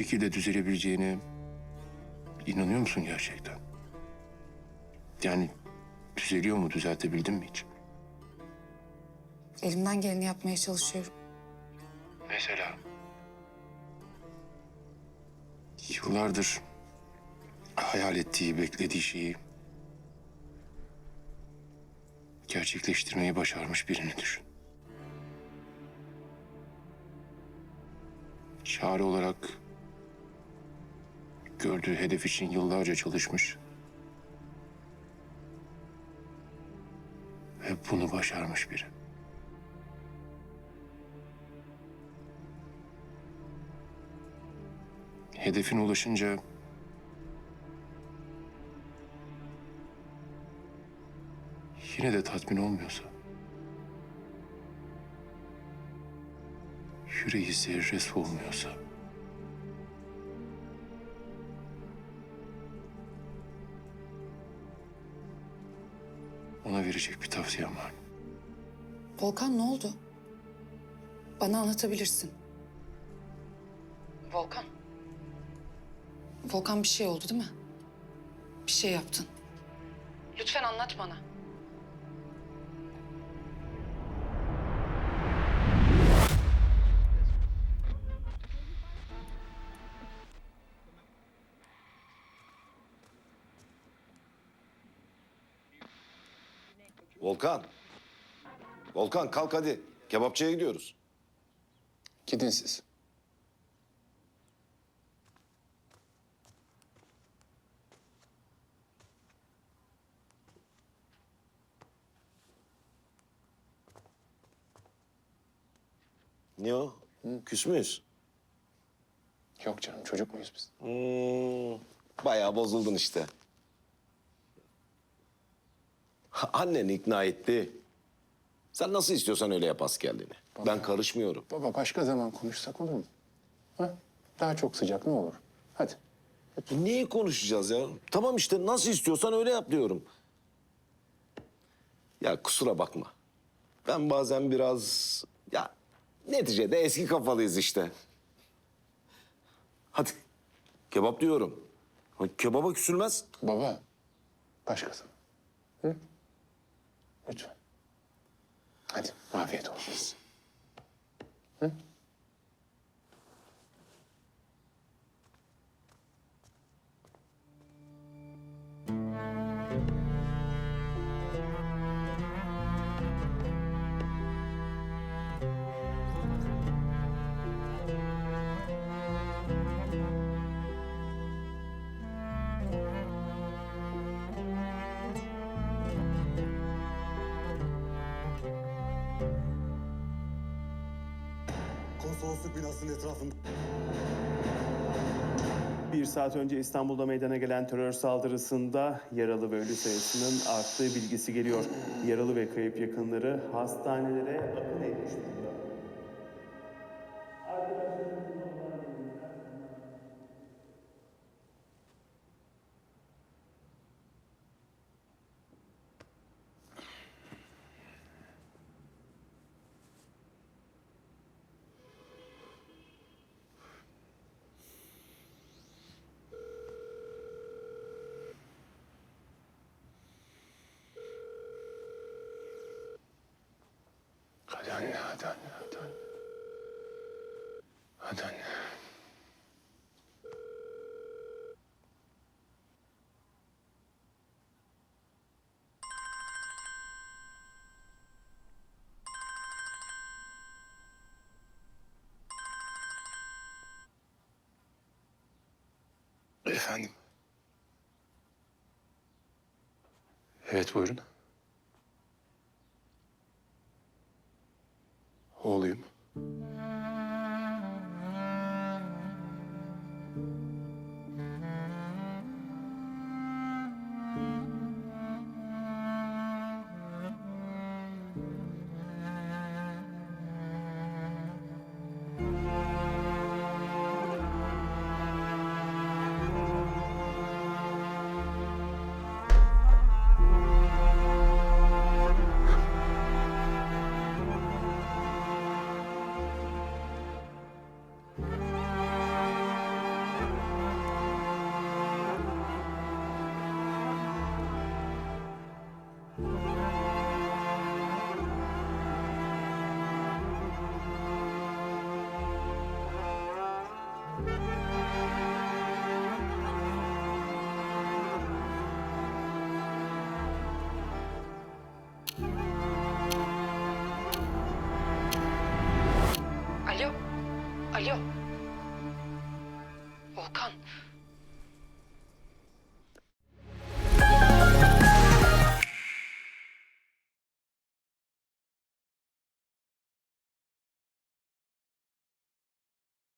şekilde düzelebileceğine inanıyor musun gerçekten? Yani düzeliyor mu, düzeltebildin mi hiç? Elimden geleni yapmaya çalışıyorum. Mesela? Yıllardır hayal ettiği, beklediği şeyi gerçekleştirmeyi başarmış birini düşün. Çare olarak gördüğü hedef için yıllarca çalışmış. Ve bunu başarmış biri. Hedefine ulaşınca yine de tatmin olmuyorsa yüreği zerresi olmuyorsa ona verecek bir tavsiyem var. Volkan ne oldu? Bana anlatabilirsin. Volkan. Volkan bir şey oldu değil mi? Bir şey yaptın. Lütfen anlat bana. Volkan. Volkan kalk hadi. Kebapçıya gidiyoruz. Gidin siz. Niye o? Küs müyüz? Yok canım çocuk muyuz biz? Hmm, bayağı bozuldun işte. Annen ikna etti. Sen nasıl istiyorsan öyle yap askerliğini. Ben karışmıyorum. Baba başka zaman konuşsak olur mu? Ha? Daha çok sıcak ne olur? Hadi. Niye konuşacağız ya? Tamam işte nasıl istiyorsan öyle yap diyorum. Ya kusura bakma. Ben bazen biraz... Ya neticede eski kafalıyız işte. Hadi kebap diyorum. Kebaba küsülmez. Baba. Başka zaman. Hı? Lütfen. Hadi afiyet olsun. Hı? Konsolosluk binasının etrafında Bir saat önce İstanbul'da meydana gelen terör saldırısında yaralı ve ölü sayısının arttığı bilgisi geliyor. Yaralı ve kayıp yakınları hastanelere akın etmiş durumda. Hadi anne, hadi anne. Efendim? Evet buyurun. oğluyum.